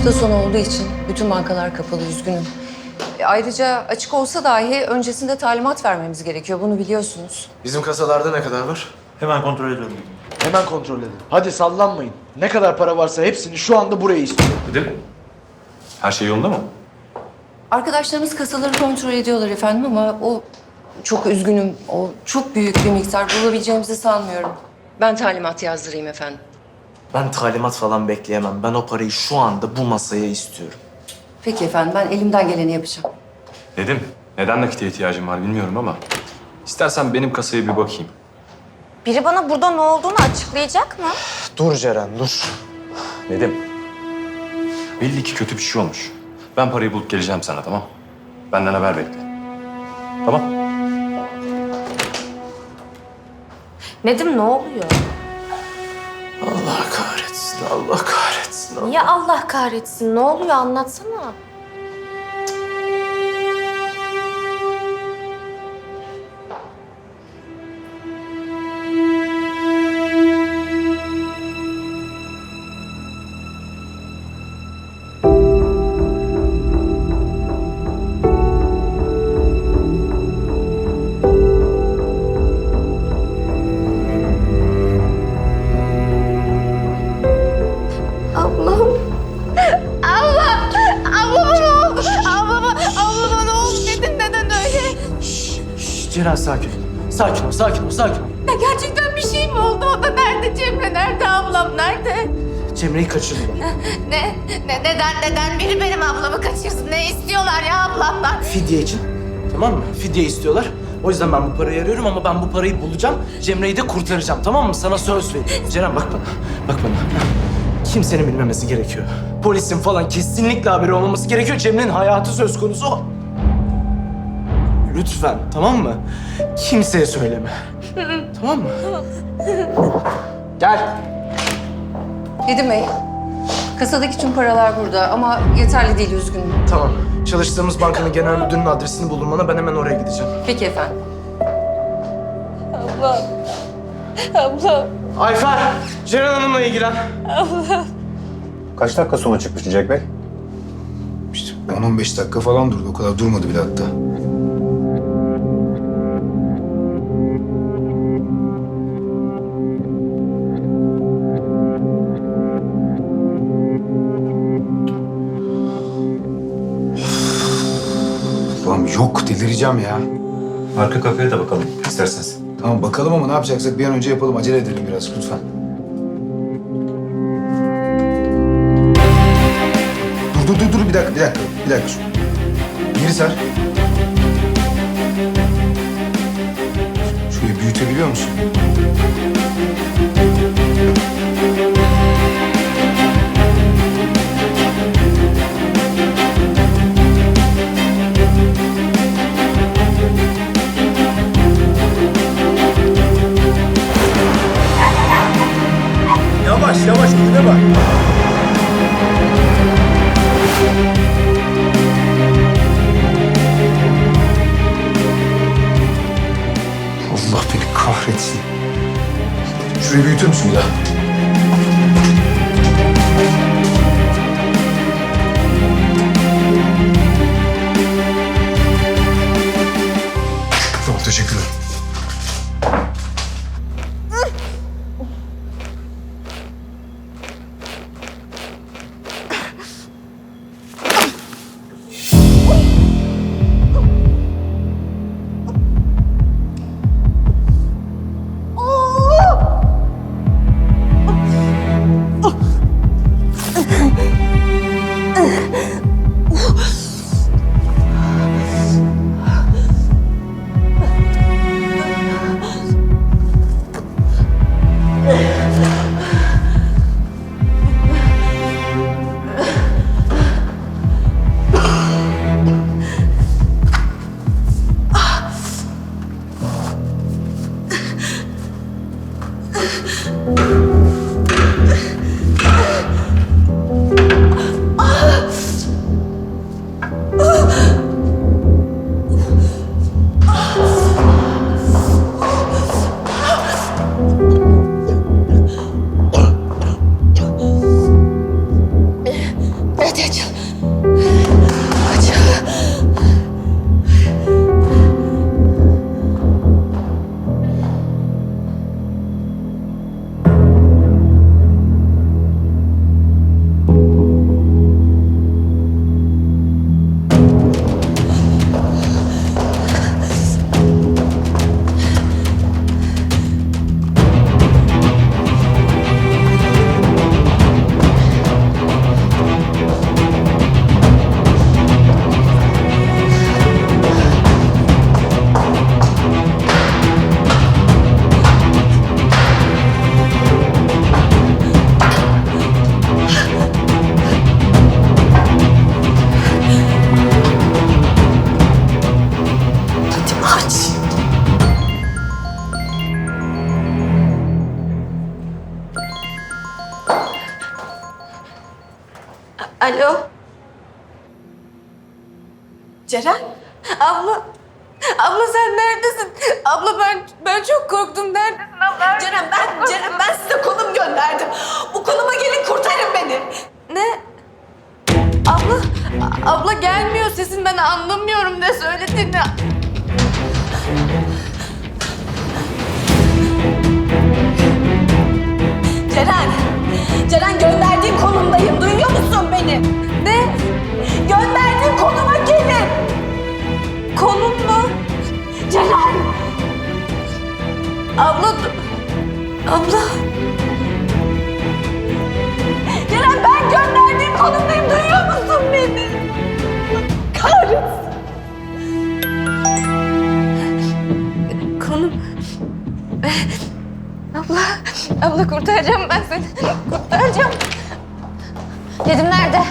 Hafta sonu olduğu için bütün bankalar kapalı, üzgünüm. E, Ayrıca açık olsa dahi öncesinde talimat vermemiz gerekiyor. Bunu biliyorsunuz. Bizim kasalarda ne kadar var? Hemen kontrol ediyorum. Hemen kontrol edin. Hadi sallanmayın. Ne kadar para varsa hepsini şu anda buraya istiyorum. Dedim. Her şey yolunda mı? Arkadaşlarımız kasaları kontrol ediyorlar efendim ama o çok üzgünüm. O çok büyük bir miktar bulabileceğimizi sanmıyorum. Ben talimat yazdırayım efendim. Ben talimat falan bekleyemem. Ben o parayı şu anda bu masaya istiyorum. Peki efendim ben elimden geleni yapacağım. Dedim. Neden nakite ihtiyacım var bilmiyorum ama... istersen benim kasaya bir bakayım. Biri bana burada ne olduğunu açıklayacak mı? Dur Ceren dur. Nedim. Belli ki kötü bir şey olmuş. Ben parayı bulup geleceğim sana tamam? Benden haber bekle. Tamam. Nedim ne oluyor? Allah Allah kahretsin. Allah- Niye Allah kahretsin? Ne oluyor anlatsana. Sakin ol, sakin ol. Ya gerçekten bir şey mi oldu? O da nerede Cemre? Nerede ablam? Nerede? Cemre'yi kaçırdılar. Ne? Ne? Neden? Neden biri benim ablamı kaçırsın? Ne istiyorlar ya ablamdan? Fidye için. Tamam mı? Fidye istiyorlar. O yüzden ben bu parayı arıyorum ama ben bu parayı bulacağım. Cemre'yi de kurtaracağım tamam mı? Sana söz veriyorum. Ceren bak bana. Bak bana. Kimsenin bilmemesi gerekiyor. Polisin falan kesinlikle haberi olmaması gerekiyor. Cemre'nin hayatı söz konusu. Lütfen tamam mı? Kimseye söyleme. tamam mı? Gel. Nedim Bey, kasadaki tüm paralar burada ama yeterli değil üzgünüm. Tamam. Çalıştığımız bankanın genel müdürünün adresini bulun bana. Ben hemen oraya gideceğim. Peki efendim. Ayfer, Ceren Hanım'la ilgilen. Kaç dakika sonra çıkmış Cenk Bey? İşte 10-15 dakika falan durdu. O kadar durmadı bile hatta. Yok delireceğim ya. Arka kafeye de bakalım isterseniz. Tamam bakalım ama ne yapacaksak bir an önce yapalım. Acele edelim biraz lütfen. Dur dur dur dur bir dakika bir dakika bir dakika. Geri sar. Şurayı büyütebiliyor musun? Önüne bak. Allah beni kahretsin. Şurayı büyütür müsün bir daha? Alo. Ceren? Abla. Abla sen neredesin? Abla ben ben çok korktum. Neredesin abla? Ceren ben Ceren ben size konum gönderdim. Bu konuma gelin kurtarın beni. Ne? Abla, abla gelmiyor sesin ben anlamıyorum ne söylediğini. Abla, abla kurtaracağım ben seni. Kurtaracağım. Dedim nerede?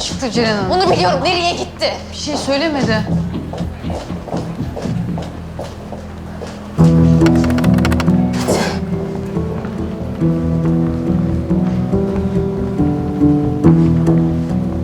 Çıktı Ceren Hanım. Onu biliyorum. Nereye gitti? Bir şey söylemedi.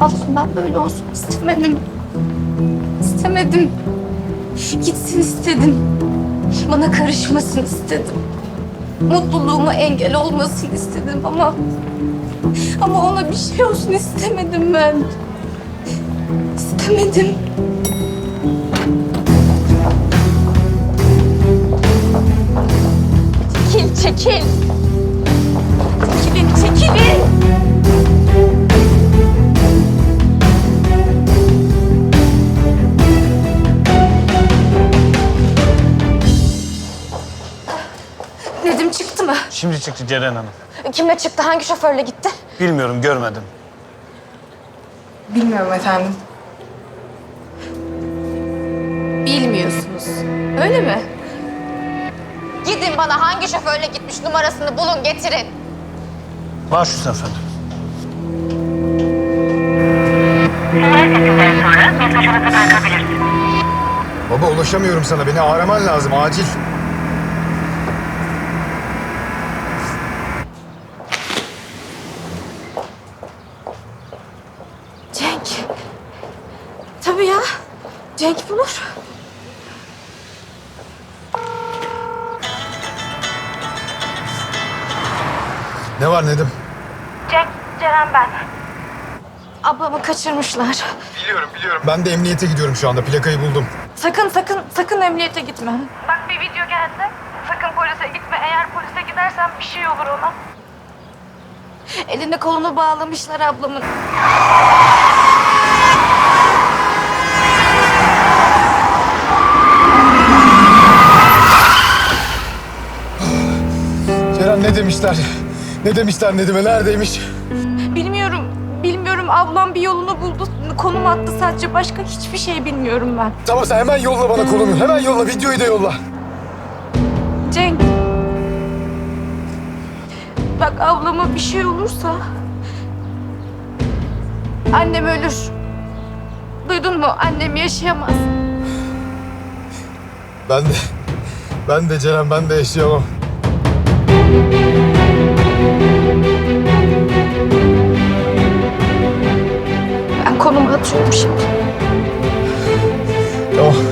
Aslında ben böyle olsun istemedim. İstemedim. Gitsin istedim. Bana karışmasın istedim. Mutluluğuma engel olmasın istedim ama... Ama ona bir şey olsun istemedim ben. İstemedim. Çekil, çekil. Şimdi çıktı Ceren Hanım. Kimle çıktı? Hangi şoförle gitti? Bilmiyorum, görmedim. Bilmiyorum efendim. Bilmiyorsunuz. Öyle mi? Gidin bana hangi şoförle gitmiş numarasını bulun getirin. Baş üstüne efendim. Baba ulaşamıyorum sana. Beni araman lazım acil. Cenk, Ceren ben. Ablamı kaçırmışlar. Biliyorum biliyorum. Ben de emniyete gidiyorum şu anda. Plakayı buldum. Sakın sakın sakın emniyete gitme. Bak bir video geldi. Sakın polise gitme. Eğer polise gidersen bir şey olur ona. Elini kolunu bağlamışlar ablamın. Ceren ne demişler? Ne demişler Nedim'e? Neredeymiş? Bilmiyorum. Bilmiyorum. Ablam bir yolunu buldu. Konum attı sadece. Başka hiçbir şey bilmiyorum ben. Tamam sen hemen yolla bana konumu. Hemen yolla. Videoyu da yolla. Cenk. Bak ablama bir şey olursa... Annem ölür. Duydun mu? Annem yaşayamaz. Ben de... Ben de Ceren ben de yaşayamam. Atıyorum şimdi. Tamam.